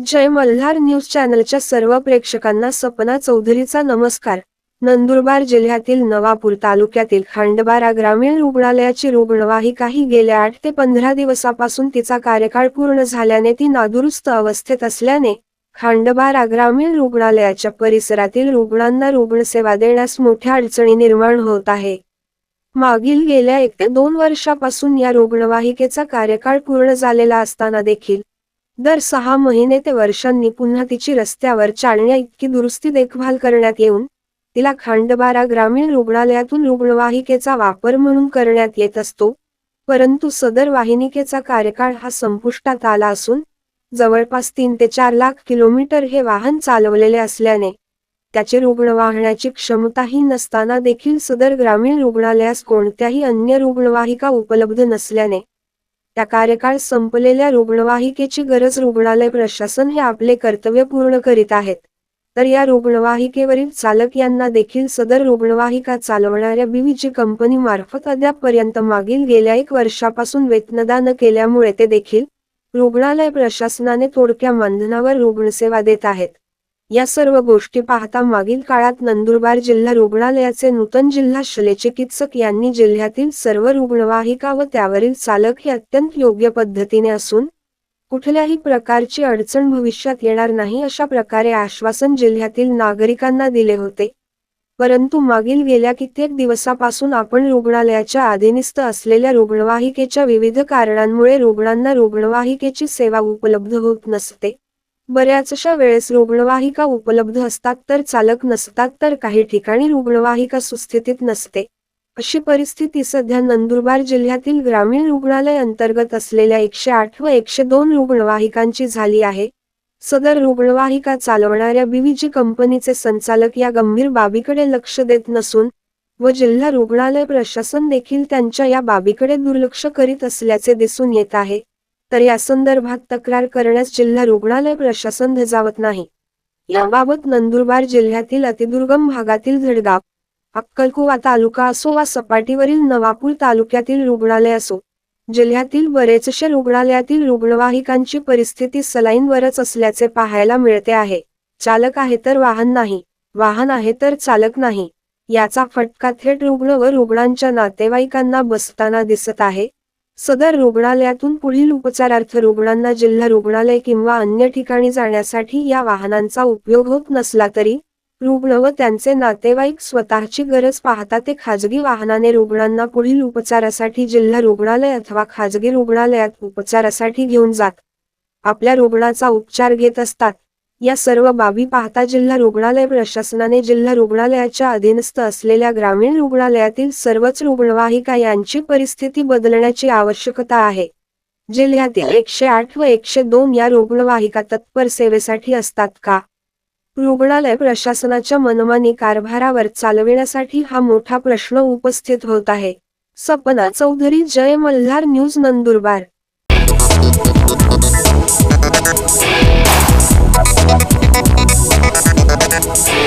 जय Malhar news चॅनलच्या सर्व प्रेक्षकांना सपना चौधरीचा नमस्कार. नंदुरबार जिल्ह्यातील नवापूर तालुक्यातील खांडबारा ग्रामीण रुग्णालयाची रुग्णवाहिकाही गेल्या आठ ते पंधरा दिवसापासून तिचा कार्यकाळ पूर्ण झाल्याने ती नादुरुस्त अवस्थेत असल्याने खांडबारा ग्रामीण रुग्णालयाच्या परिसरातील रुग्णांना रुग्णसेवा देण्यास मोठ्या अडचणी निर्माण होत आहे. मागील गेल्या एक ते दोन वर्षापासून या रुग्णवाहिकेचा कार्यकाळ पूर्ण झालेला असताना देखील दर सहा महिने ते वर्षांनी पुन्हा तिची रस्त्यावर चालण्या इतकी दुरुस्ती देखभाल करण्यात येऊन तिला खांडबारा ग्रामीण रुग्णालयातून रुग्णवाहिकेचा वापर म्हणून करण्यात येत असतो परंतु सदर वाहिनिकेचा कार्यकाळ हा संपुष्टात आला असून जवळपास तीन ते चार लाख किलोमीटर हे वाहन चालवलेले असल्याने त्याचे रुग्ण वाहण्याची क्षमताही नसताना देखील सदर ग्रामीण रुग्णालयास कोणत्याही अन्य रुग्णवाहिका उपलब्ध नसल्याने त्या कार्यकाळ संपलेल्या रुग्णवाहिकेची गरज रुग्णालय प्रशासन हे आपले कर्तव्य पूर्ण करीत आहेत. तर या रुग्णवाहिकेवरील चालक यांना देखील सदर रुग्णवाहिका चालवणाऱ्या बीवीची कंपनी मार्फत अद्यापपर्यंत मागील गेल्या एक वर्षापासून वेतनदान केल्यामुळे ते देखील रुग्णालय प्रशासनाने तोडक्या मानधनावर रुग्णसेवा देत आहेत. या सर्व गोष्टी पाहता मागील काळात नंदुरबार जिल्हा रुग्णालयाचे नूतन जिल्हा शल्यचिकित्सक यांनी जिल्ह्यातील सर्व रुग्णवाहिका व त्यावरील चालक हे अत्यंत योग्य पद्धतीने असून कुठल्याही प्रकारची अडचण भविष्यात येणार नाही अशा प्रकारे आश्वासन जिल्ह्यातील नागरिकांना दिले होते. परंतु मागील गेल्या कित्येक दिवसापासून आपण रुग्णालयाच्या अधीनस्थ असलेल्या रुग्णवाहिकेच्या विविध कारणांमुळे रुग्णांना रुग्णवाहिकेची सेवा उपलब्ध होत नसते. बऱ्याचशा वेळेस रुग्णवाहिका उपलब्ध असतात तर चालक नसतात तर काही ठिकाणी रुग्णवाहिका सुस्थितीत नसते. अशी परिस्थिती सध्या नंदुरबार जिल्ह्यातील ग्रामीण रुग्णालय अंतर्गत असलेल्या एकशे आठ व एकशे दोन रुग्णवाहिकांची झाली आहे. सदर रुग्णवाहिका चालवणाऱ्या बीवीजी कंपनीचे संचालक या गंभीर बाबीकडे लक्ष देत नसून व जिल्हा रुग्णालय प्रशासन देखील त्यांच्या या बाबीकडे दुर्लक्ष करीत असल्याचे दिसून येत आहे. तर या संदर्भात तक्रार करण्यास जिल्हा रुग्णालय प्रशासन धजावत नाही. याबाबत नंदुरबार जिल्ह्यातील अतिदुर्गम भागातील झडगाव अक्कलकुवा तालुका असो वा सपाटीवरील नवापूर तालुक्यातील रुग्णालय असो जिल्ह्यातील बरेचशा रुग्णालयातील रुग्णवाहिकांची परिस्थिती सलाईनवरच असल्याचे पाहायला मिळते आहे. चालक आहे तर वाहन नाही वाहन आहे तर चालक नाही याचा फटका थेट रुग्ण व रुग्णांच्या नातेवाईकांना बसताना दिसत आहे. सदर रुग्णालयातून पुढील उपचारार्थ रुग्णांना जिल्हा रुग्णालय किंवा अन्य ठिकाणी जाण्यासाठी या वाहनांचा उपयोग होत नसला तरी रुग्ण व त्यांचे नातेवाईक स्वतःची गरज पाहता ते खाजगी वाहनाने रुग्णांना पुढील उपचारासाठी जिल्हा रुग्णालय अथवा खाजगी रुग्णालयात उपचारासाठी घेऊन जात. आपल्या रुग्णाचा उपचार घेत असतात. या सर्व बाबी पाहता जिल्हा रुग्णालय प्रशासनाने जिल्हा रुग्णालयाच्या अधीनस्थ असलेल्या ग्रामीण रुग्णालयातील सर्वच रुग्णवाहिका यांची परिस्थिती बदलण्याची आवश्यकता आहे. जिल्ह्यातील एकशे आठ व एकशे दोन या रुग्णवाहिका तत्पर सेवेसाठी असतात का? रुग्णालय प्रशासनाच्या मनमानी कारभारावर चालविण्यासाठी हा मोठा प्रश्न उपस्थित होत आहे. Sapna Chaudhary Jai Malhar news Nandurbar. Thank you.